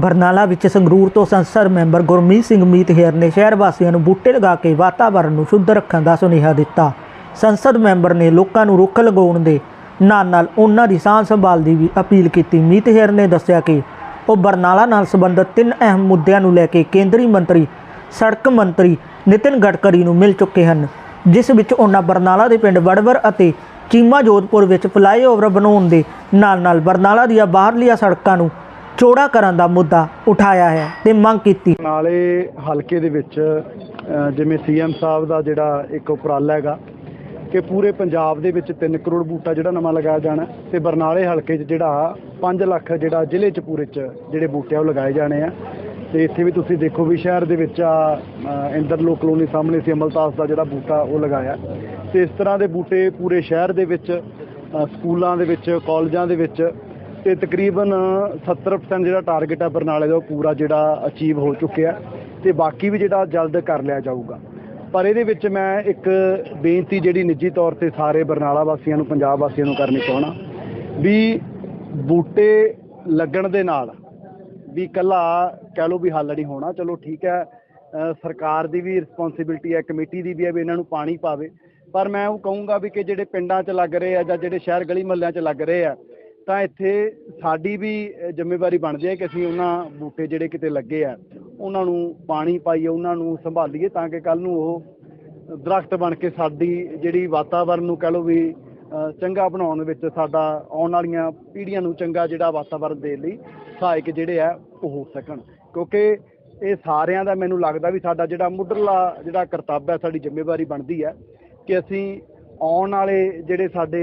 ਬਰਨਾਲਾ ਵਿੱਚ ਸੰਗਰੂਰ ਤੋਂ ਸੰਸਦ ਮੈਂਬਰ ਗੁਰਮੀਤ ਸਿੰਘ ਮੀਤ ਹੇਰ ਨੇ ਸ਼ਹਿਰ ਵਾਸੀਆਂ ਨੂੰ ਬੂਟੇ ਲਗਾ ਕੇ ਵਾਤਾਵਰਣ ਨੂੰ ਸ਼ੁੱਧ ਰੱਖਣ ਦਾ ਸੁਨੇਹਾ ਦਿੱਤਾ। ਸੰਸਦ ਮੈਂਬਰ ਨੇ ਲੋਕਾਂ ਨੂੰ ਰੁੱਖ ਲਗਾਉਣ ਦੇ ਨਾਲ ਨਾਲ ਉਹਨਾਂ ਦੀ ਸਾਂਭ ਸੰਭਾਲ ਦੀ ਵੀ ਅਪੀਲ ਕੀਤੀ। ਮੀਤ ਹੇਰ ਨੇ ਦੱਸਿਆ ਕਿ ਉਹ ਬਰਨਾਲਾ ਨਾਲ ਸੰਬੰਧਿਤ ਤਿੰਨ ਅਹਿਮ ਮੁੱਦਿਆਂ ਨੂੰ ਲੈ ਕੇ ਕੇਂਦਰੀ ਮੰਤਰੀ, ਸੜਕ ਮੰਤਰੀ ਨਿਤਿਨ ਗਡਕਰੀ ਨੂੰ ਮਿਲ ਚੁੱਕੇ ਹਨ, ਜਿਸ ਵਿੱਚ ਉਹਨਾਂ ਬਰਨਾਲਾ ਦੇ ਪਿੰਡ ਵੜਵਰ ਅਤੇ ਚੀਮਾ ਜੋਧਪੁਰ ਵਿੱਚ ਫਲਾਈਓਵਰ ਬਣਾਉਣ ਦੇ ਨਾਲ ਨਾਲ ਬਰਨਾਲਾ ਦੀਆਂ ਬਾਹਰਲੀਆਂ ਸੜਕਾਂ ਨੂੰ ਚੌੜਾ ਕਰਨ ਦਾ ਮੁੱਦਾ ਉਠਾਇਆ ਹੈ ਤੇ ਮੰਗ ਕੀਤੀ। ਨਾਲੇ ਹਲਕੇ ਦੇ ਵਿੱਚ ਅ, ਜਿਵੇਂ ਸੀਐਮ ਸਾਹਿਬ ਦਾ ਜਿਹੜਾ ਇੱਕ ਉਪਰਾਲਾ ਹੈਗਾ ਕਿ ਪੂਰੇ ਪੰਜਾਬ ਦੇ ਵਿੱਚ 3 ਕਰੋੜ ਬੂਟਾ ਜਿਹੜਾ ਨਵਾਂ ਲਗਾਇਆ ਜਾਣਾ ਤੇ ਬਰਨਾਲੇ ਹਲਕੇ 'ਚ ਜਿਹੜਾ 5 ਲੱਖ ਜਿਹੜਾ ਜ਼ਿਲ੍ਹੇ 'ਚ ਪੂਰੇ 'ਚ ਜਿਹੜੇ ਬੂਟੇ ਆ ਉਹ ਲਗਾਏ ਜਾਣੇ ਆ। ਤੇ ਇੱਥੇ ਵੀ ਤੁਸੀਂ ਦੇਖੋ ਵੀ ਸ਼ਹਿਰ ਦੇ ਵਿੱਚ ਆ ਅ, ਇੰਦਰਲੋ ਕਲੋਨੀ ਸਾਹਮਣੇ ਸੀ ਅਮਲਤਾਸ ਦਾ ਜਿਹੜਾ ਬੂਟਾ ਉਹ ਲਗਾਇਆ। ਤੇ ਇਸ ਤਰ੍ਹਾਂ ਦੇ ਬੂਟੇ ਪੂਰੇ ਸ਼ਹਿਰ ਦੇ ਵਿੱਚ ਸਕੂਲਾਂ ਦੇ ਵਿੱਚ ਕਾਲਜਾਂ ਦੇ ਵਿੱਚ ਤੇ ਤਕਰੀਬਨ 70% ਜਿਹੜਾ ਟਾਰਗੇਟ ਆ ਬਰਨਾਲੇ ਦਾ, ਉਹ ਪੂਰਾ ਜਿਹੜਾ ਅਚੀਵ ਹੋ ਚੁੱਕਿਆ। ਤੇ ਬਾਕੀ ਵੀ ਜਿਹੜਾ ਜਲਦ ਕਰ ਲਿਆ ਜਾਊਗਾ। ਪਰ ਇਹਦੇ ਵਿੱਚ ਮੈਂ ਇੱਕ ਬੇਨਤੀ ਜਿਹੜੀ ਨਿੱਜੀ ਤੌਰ ਤੇ ਸਾਰੇ ਬਰਨਾਲਾ ਵਾਸੀਆਂ ਨੂੰ, ਪੰਜਾਬ ਵਾਸੀਆਂ ਨੂੰ ਕਰਨੀ ਚਾਹਣਾ ਵੀ ਬੂਟੇ ਲੱਗਣ ਦੇ ਨਾਲ ਵੀ ਇਕੱਲਾ ਕਹਿ ਲਓ ਵੀ ਹੱਲ ਨਹੀਂ ਹੋਣਾ। ਚਲੋ ਠੀਕ ਹੈ ਸਰਕਾਰ ਦੀ ਵੀ ਰਿਸਪੌਂਸਿਬਿਲਟੀ ਹੈ, ਕਮੇਟੀ ਦੀ ਵੀ ਹੈ ਵੀ ਇਹਨਾਂ ਨੂੰ ਪਾਣੀ ਪਾਵੇ। ਪਰ ਮੈਂ ਉਹ ਕਹੂੰਗਾ ਵੀ ਕਿ ਜਿਹੜੇ ਪਿੰਡਾਂ 'ਚ ਲੱਗ ਰਹੇ ਆ ਜਾਂ ਜਿਹੜੇ ਸ਼ਹਿਰ ਗਲੀ ਮਹੱਲਿਆਂ 'ਚ ਲੱਗ ਰਹੇ ਆ ਤਾਂ ਇੱਥੇ ਸਾਡੀ ਵੀ ਜ਼ਿੰਮੇਵਾਰੀ ਬਣਦੀ ਹੈ ਕਿ ਅਸੀਂ ਉਹਨਾਂ ਬੂਟੇ ਜਿਹੜੇ ਕਿਤੇ ਲੱਗੇ ਆ, ਉਹਨਾਂ ਨੂੰ ਪਾਣੀ ਪਾਈਏ, ਉਹਨਾਂ ਨੂੰ ਸੰਭਾਲੀਏ ਤਾਂ ਕਿ ਕੱਲ ਨੂੰ ਉਹ ਦਰਖਤ ਬਣ ਕੇ ਸਾਡੀ ਜਿਹੜੀ ਵਾਤਾਵਰਨ ਨੂੰ ਕਹ ਲਓ ਵੀ ਚੰਗਾ ਬਣਾਉਣ ਵਿੱਚ ਸਾਡਾ ਆਉਣ ਵਾਲੀਆਂ ਪੀੜ੍ਹੀਆਂ ਨੂੰ ਚੰਗਾ ਜਿਹੜਾ ਵਾਤਾਵਰਨ ਦੇਣ ਲਈ ਸਹਾਇਕ ਜਿਹੜੇ ਆ, ਉਹ ਹੋ ਸਕਣ। ਕਿਉਂਕਿ ਇਹ ਸਾਰਿਆਂ ਦਾ ਮੈਨੂੰ ਲੱਗਦਾ ਵੀ ਸਾਡਾ ਜਿਹੜਾ ਮੁੱਢਲਾ ਜਿਹੜਾ ਕਰਤੱਵ ਹੈ, ਸਾਡੀ ਜ਼ਿੰਮੇਵਾਰੀ ਬਣਦੀ ਹੈ ਕਿ ਅਸੀਂ ਆਉਣ ਵਾਲੇ ਜਿਹੜੇ ਸਾਡੇ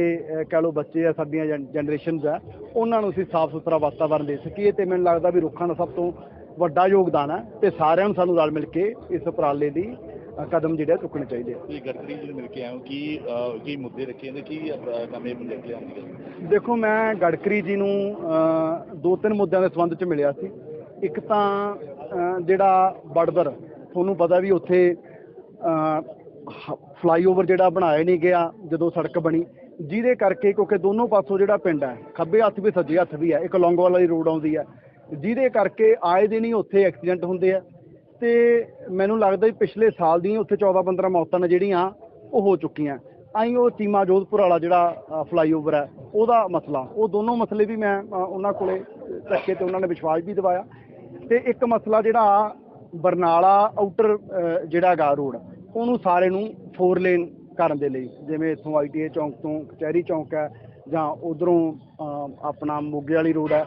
ਕਹਿ ਲਓ ਬੱਚੇ ਆ ਸਾਡੀਆਂ ਜਨਰੇਸ਼ਨਸ ਆ ਉਹਨਾਂ ਨੂੰ ਅਸੀਂ ਸਾਫ਼ ਸੁਥਰਾ ਵਾਤਾਵਰਨ ਦੇ ਸਕੀਏ ਤੇ ਮੈਨੂੰ ਲੱਗਦਾ ਵੀ ਰੁੱਖਾਂ ਦਾ ਸਭ ਤੋਂ ਵੱਡਾ ਯੋਗਦਾਨ ਹੈ ਤੇ ਸਾਰਿਆਂ ਨੂੰ ਸਾਨੂੰ ਰਲ ਮਿਲ ਕੇ ਇਸ ਉਪਰਾਲੇ ਅਹ, ਕਦਮ ਜਿਹੜੇ ਚੁੱਕਣੇ ਚਾਹੀਦੇ ਆ। ਤੁਸੀਂ ਗਡਕਰੀ ਜੀ ਮਿਲ ਕੇ ਆਏ ਹੋ ਕੀ ਕੀ ਮੁੱਦੇ ਰੱਖੇ ਨੇ ਕੀ ਨਵੇਂ ਮੁੱਦੇ ਲੈ ਆਉਂਦੇ ਦੇਖੋ ਮੈਂ ਗਡਕਰੀ ਜੀ ਨੂੰ ਦੋ ਤਿੰਨ ਮੁੱਦਿਆਂ ਦੇ ਸੰਬੰਧ ਚ ਮਿਲਿਆ ਸੀ। ਇੱਕ ਤਾਂ ਜਿਹੜਾ ਬੜਬਰ ਤੁਹਾਨੂੰ ਪਤਾ ਵੀ ਉੱਥੇ ਫਲਾਈਓਵਰ ਜਿਹੜਾ ਬਣਾਇਆ ਨਹੀਂ ਗਿਆ, ਜਦੋਂ ਸੜਕ ਬਣੀ, ਜਿਹਦੇ ਕਰਕੇ ਕਿਉਂਕਿ ਦੋਨੋਂ ਪਾਸੋਂ ਜਿਹੜਾ ਪਿੰਡ ਹੈ, ਖੱਬੇ ਹੱਥ ਵੀ ਸੱਜੇ ਹੱਥ ਵੀ ਹੈ, ਇੱਕ ਲੌਂਗੋਵਾਲ ਵਾਲੀ ਰੋਡ ਆਉਂਦੀ ਹੈ, ਜਿਹਦੇ ਕਰਕੇ ਆਏ ਦਿਨ ਹੀ ਉੱਥੇ ਐਕਸੀਡੈਂਟ ਹੁੰਦੇ ਆ, ਤੇ ਮੈਨੂੰ ਲੱਗਦਾ ਵੀ ਪਿਛਲੇ ਸਾਲ ਦੀ ਉੱਥੇ 14 15 ਮੌਤਾਂ ਨੇ ਜਿਹੜੀਆਂ, ਉਹ ਹੋ ਚੁੱਕੀਆਂ। ਆਈ ਉਹ ਚੀਮਾ ਜੋਧਪੁਰ ਵਾਲਾ ਜਿਹੜਾ ਫਲਾਈਓਵਰ ਹੈ, ਉਹਦਾ ਮਸਲਾ, ਉਹ ਦੋਨੋਂ ਮਸਲੇ ਵੀ ਮੈਂ ਉਹਨਾਂ ਕੋਲੇ ਚੱਕੇ ਤੇ ਉਹਨਾਂ ਨੇ ਵਿਸ਼ਵਾਸ ਵੀ ਦਿਵਾਇਆ। ਤੇ ਇੱਕ ਮਸਲਾ ਜਿਹੜਾ ਬਰਨਾਲਾ ਆਊਟਰ ਜਿਹੜਾ ਗਾ ਰੋਡ ਉਹਨੂੰ ਸਾਰੇ ਨੂੰ ਫੋਰ ਲੇਨ ਕਰਨ ਦੇ ਲਈ, ਜਿਵੇਂ ਇੱਥੋਂ ਆਈਟੀਏ ਚੌਂਕ ਤੋਂ ਕਚਹਿਰੀ ਚੌਂਕ ਹੈ ਜਾਂ ਉਧਰੋਂ ਆਪਣਾ ਮੋਗੇ ਵਾਲੀ ਰੋਡ ਹੈ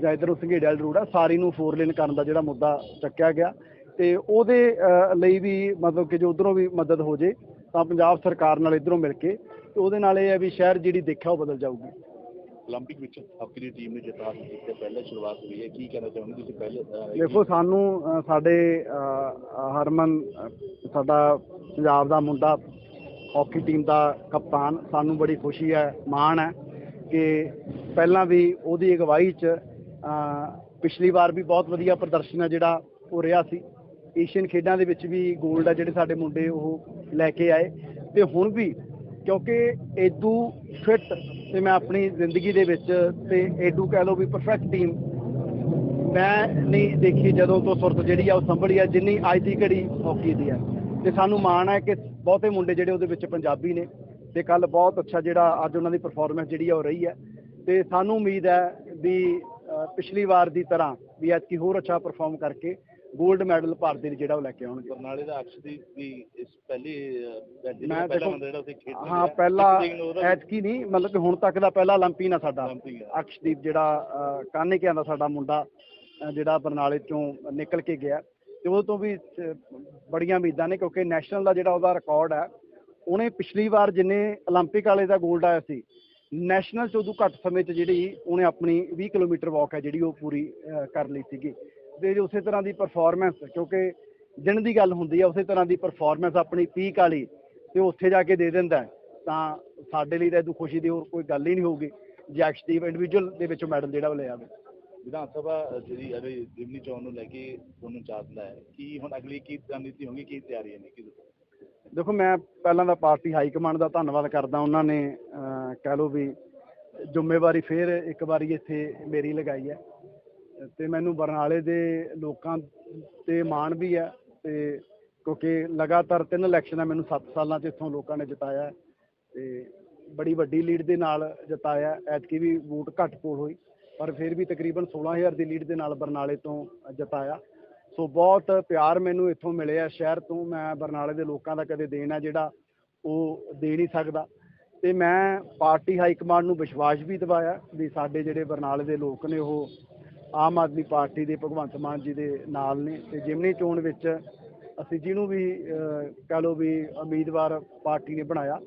ਜਾਂ ਇਧਰੋਂ ਸੰਘੇੜੇ ਵਾਲੀ ਰੋਡ ਹੈ, ਸਾਰੀ ਨੂੰ ਫੋਰ ਲੇਨ ਕਰਨ ਦਾ ਜਿਹੜਾ ਮੁੱਦਾ ਚੱਕਿਆ ਗਿਆ ਤੇ ਉਹਦੇ ਲਈ ਵੀ ਮਤਲਬ ਕਿ ਜੋ ਉਧਰੋਂ ਵੀ ਮਦਦ ਹੋ ਜੇ ਤਾਂ ਪੰਜਾਬ ਸਰਕਾਰ ਨਾਲ ਇਧਰੋਂ ਮਿਲ ਕੇ ਤੇ ਉਹਦੇ ਨਾਲ ਇਹ ਹੈ ਵੀ ਸ਼ਹਿਰ ਜਿਹੜੀ ਦੇਖਿਆ ਉਹ ਬਦਲ ਜਾਊਗੀ। 올림픽 ਵਿੱਚ ਆਪਣੀ ਟੀਮ ਨੇ ਜਿਤਾ ਦਿੱਤੀ ਤੇ ਪਹਿਲਾਂ ਸ਼ੁਰੂਆਤ ਹੋਈ ਹੈ। ਕੀ ਕਹਿਣਾ ਚਾਹੁੰਦੇ ਤੁਸੀਂ ਪਹਿਲੇ ਦੇਖੋ, ਸਾਨੂੰ ਸਾਡੇ ਹਰਮਨ ਸਾਡਾ ਪੰਜਾਬ ਦਾ ਮੁੰਡਾ ਹਾਕੀ ਟੀਮ ਦਾ ਕਪਤਾਨ, ਸਾਨੂੰ ਬੜੀ ਖੁਸ਼ੀ ਹੈ, ਮਾਣ ਹੈ ਕਿ ਪਹਿਲਾਂ ਵੀ ਉਹਦੀ ਅਗਵਾਈ 'ਚ ਪਿਛਲੀ ਵਾਰ ਵੀ ਬਹੁਤ ਵਧੀਆ ਪ੍ਰਦਰਸ਼ਨ ਹੈ ਜਿਹੜਾ ਹੋ ਰਿਹਾ ਸੀ। ਏਸ਼ੀਅਨ ਖੇਡਾਂ ਦੇ ਵਿੱਚ ਵੀ 골ਡ ਹੈ ਜਿਹੜੇ ਸਾਡੇ ਮੁੰਡੇ ਉਹ ਲੈ ਕੇ ਆਏ। ਤੇ ਹੁਣ ਵੀ, ਕਿਉਂਕਿ ਇਦੋਂ ਫਿੱਟ ਤੇ ਮੈਂ ਆਪਣੀ ਜ਼ਿੰਦਗੀ ਦੇ ਵਿੱਚ ਤੇ ਏਡੂ ਕਹਿ ਲਓ ਵੀ ਪਰਫੈਕਟ ਟੀਮ ਮੈਂ ਨਹੀਂ ਦੇਖੀ ਜਦੋਂ ਤੋਂ ਸੁਰਤ ਜਿਹੜੀ ਆ ਉਹ ਸੰਭਲੀ ਆ, ਜਿੰਨੀ ਅੱਜ ਦੀ ਘੜੀ ਹਾਕੀ ਦੀ ਆ। ਤੇ ਸਾਨੂੰ ਮਾਣ ਹੈ ਕਿ ਬਹੁਤੇ ਮੁੰਡੇ ਜਿਹੜੇ ਉਹਦੇ ਵਿੱਚ ਪੰਜਾਬੀ ਨੇ ਤੇ ਕੱਲ ਬਹੁਤ ਅੱਛਾ ਜਿਹੜਾ ਅੱਜ ਉਹਨਾਂ ਦੀ ਪਰਫਾਰਮੈਂਸ ਜਿਹੜੀ ਆ ਉਹ ਰਹੀ ਹੈ ਤੇ ਸਾਨੂੰ ਉਮੀਦ ਹੈ ਵੀ ਪਿਛਲੀ ਵਾਰ ਦੀ ਤਰ੍ਹਾਂ ਵੀ ਐਤਕੀ ਹੋਰ ਅੱਛਾ ਪਰਫਾਰਮ ਕਰਕੇ ਗੋਲਡ ਮੈਡਲ ਭਾਰਤ ਦੇ ਜਿਹੜਾ ਉਹ ਲੈ ਕੇ ਆਉਣਗੇ। ਬਰਨਾਲੇ ਦਾ ਅਕਸ਼ਦੀਪ ਵੀ ਇਸ ਪਹਿਲੀ ਮੈਂ ਪਹਿਲਾ ਜਿਹੜਾ ਉਸੇ ਖੇਡ ਹਾਂ ਪਹਿਲਾ ਐਤਕੀ ਨਹੀਂ ਮਤਲਬ ਕਿ ਹੁਣ ਤੱਕ ਦਾ ਪਹਿਲਾ 올림픽ਨ ਆ। ਸਾਡਾ ਅਕਸ਼ਦੀਪ ਜਿਹੜਾ ਕਾਨੇਕਿਆਂ ਦਾ ਸਾਡਾ ਮੁੰਡਾ ਜਿਹੜਾ ਬਰਨਾਲੇ ਚੋਂ ਨਿਕਲ ਕੇ ਗਿਆ। ਤੇ ਉਹ ਤੋਂ ਵੀ ਬੜੀਆਂ ਉਮੀਦਾਂ ਨੇ ਕਿਉਂਕਿ ਨੈਸ਼ਨਲ ਦਾ ਜਿਹੜਾ ਉਹਦਾ ਰਿਕਾਰਡ ਹੈ ਉਹਨੇ ਪਿਛਲੀ ਵਾਰ ਜਿੰਨੇ 올림픽 ਵਾਲੇ ਦਾ ਗੋਲਡ ਆਇਆ ਸੀ ਨੈਸ਼ਨਲ ਚ ਉਦੋਂ ਘੱਟ ਸਮੇਂ 'ਚ ਜਿਹੜੀ ਉਹਨੇ ਆਪਣੀ 20 ਕਿਲੋਮੀਟਰ ਵਾਕ ਹੈ ਜਿਹੜੀ ਉਹ ਪੂਰੀ ਕਰ ਲਈ ਸੀਗੀ। ਤੇ ਉਸੇ ਤਰ੍ਹਾਂ ਦੀ ਪਰਫਾਰਮੈਂਸ ਕਿਉਂਕਿ ਜਿਣ ਦੀ ਗੱਲ ਹੁੰਦੀ ਹੈ ਉਸੇ ਤਰ੍ਹਾਂ ਦੀ ਪਰਫਾਰਮੈਂਸ ਆਪਣੀ ਪੀਕ ਵਾਲੀ ਤੇ ਉੱਥੇ ਜਾ ਕੇ ਦੇ ਦਿੰਦਾ ਹੈ, ਤਾਂ ਸਾਡੇ ਲਈ ਤਾਂ ਇਹਦੋਂ ਖੁਸ਼ੀ ਦੀ ਹੋਰ ਕੋਈ ਗੱਲ ਹੀ ਨਹੀਂ ਹੋਊਗੀ ਜੇ ਅਕਸ਼ਦੀਪ ਇੰਡੀਵਿਜੂਅਲ ਦੇ ਵਿੱਚੋਂ ਮੈਡਲ ਜਿਹੜਾ ਉਹ ਲੈ ਆਵੇ ਵਿਧਾਨ ਸਭਾ ਜਿਹੜੀ ਅਰੇ ਜਿਮਨੀ ਚੋਣ ਨੂੰ ਲੈ ਕੇ ਤੁਹਾਨੂੰ ਚਾਹਤ ਹੈ ਕੀ ਹੁਣ ਅਗਲੀ ਕੀ ਰਣਨੀਤੀ ਹੋਗੀ ਕੀ ਤਿਆਰੀਆਂ ਨੇ ਕੀ ਦੱਸੋ? ਦੇਖੋ ਮੈਂ ਪਹਿਲਾਂ ਤਾਂ ਪਾਰਟੀ ਹਾਈ ਕਮਾਂਡ ਦਾ ਧੰਨਵਾਦ ਕਰਦਾ ਉਹਨਾਂ ਨੇ ਕਹਿ ਲਓ ਵੀ ਜ਼ਿੰਮੇਵਾਰੀ ਫੇਰ ਇੱਕ ਵਾਰੀ ਇੱਥੇ ਮੇਰੀ ਲਗਾਈ ਹੈ। ਤੇ ਮੈਨੂੰ ਬਰਨਾਲੇ ਦੇ ਲੋਕਾਂ ਤੇ ਮਾਣ ਵੀ ਹੈ ਤੇ ਕਿਉਂਕਿ ਲਗਾਤਾਰ ਤਿੰਨ ਇਲੈਕਸ਼ਨਾਂ ਮੈਨੂੰ 7 ਸਾਲਾਂ 'ਚ ਇੱਥੋਂ ਲੋਕਾਂ ਨੇ ਜਿਤਾਇਆ ਹੈ ਤੇ ਬੜੀ ਵੱਡੀ ਲੀਡ ਦੇ ਨਾਲ ਜਿਤਾਇਆ ਐਤਕੀ ਵੀ ਵੋਟ ਘੱਟ ਪੋਲ ਹੋਈ, ਪਰ ਫਿਰ ਵੀ ਤਕਰੀਬਨ 16000 ਦੀ ਲੀਡ ਦੇ ਨਾਲ ਬਰਨਾਲੇ ਤੋਂ ਜਿਤਾਇਆ। ਸੋ ਬਹੁਤ ਪਿਆਰ ਮੈਨੂੰ ਇੱਥੋਂ ਮਿਲਿਆ ਸ਼ਹਿਰ ਤੋਂ ਮੈਂ ਬਰਨਾਲੇ ਦੇ ਲੋਕਾਂ ਦਾ ਕਦੇ ਦੇਣ ਹੈ ਜਿਹੜਾ ਉਹ ਦੇ ਨਹੀਂ ਸਕਦਾ। ਤੇ ਮੈਂ ਪਾਰਟੀ ਹਾਈ ਕਮਾਂਡ ਨੂੰ ਵਿਸ਼ਵਾਸ ਵੀ ਦਿਵਾਇਆ ਵੀ ਸਾਡੇ ਜਿਹੜੇ ਬਰਨਾਲੇ ਦੇ ਲੋਕ ਨੇ ਉਹ ਆਮ ਆਦਮੀ ਪਾਰਟੀ ਦੇ ਭਗਵੰਤ ਮਾਨ ਜੀ ਦੇ ਨਾਲ ਨੇ ਤੇ ਜਿਮਨੀ ਚੋਣ ਵਿੱਚ ਅਸੀਂ ਜਿਹਨੂੰ ਵੀ ਅਹ, ਕਹਿ ਲਓ ਵੀ ਉਮੀਦਵਾਰ ਪਾਰਟੀ ਨੇ ਬਣਾਇਆ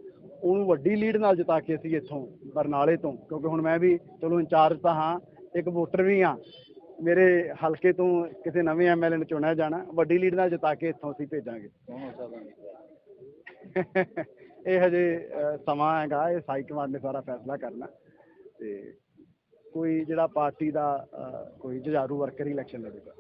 ਉਹਨੂੰ ਵੱਡੀ ਲੀਡ ਨਾਲ ਜਿਤਾ ਕੇ ਅਸੀਂ ਇੱਥੋਂ ਬਰਨਾਲੇ ਤੋਂ ਕਿਉਂਕਿ ਹੁਣ ਮੈਂ ਵੀ ਚਲੋ ਇੰਚਾਰਜ ਤਾਂ ਹਾਂ ਇੱਕ ਵੋਟਰ ਵੀ ਹਾਂ ਮੇਰੇ ਹਲਕੇ ਤੋਂ ਕਿਸੇ ਨਵੇਂ ਐਮਐਲਏ ਨੂੰ ਚੁਣਿਆ ਜਾਣਾ ਵੱਡੀ ਲੀਡ ਨਾਲ ਜਿਤਾ ਕੇ ਇੱਥੋਂ ਅਸੀਂ ਭੇਜਾਂਗੇ। ਇਹ ਹਜੇ ਸਮਾਂ ਹੈਗਾ ਇਹ ਹਾਈ ਕਮਾਂਡ ਨੇ ਸਾਰਾ ਫੈਸਲਾ ਕਰਨਾ ਤੇ ਕੋਈ ਜਿਹੜਾ ਪਾਰਟੀ ਦਾ ਕੋਈ ਜੁਝਾਰੂ ਵਰਕਰ ਹੀ ਇਲੈਕਸ਼ਨ ਲੜੇਗਾ।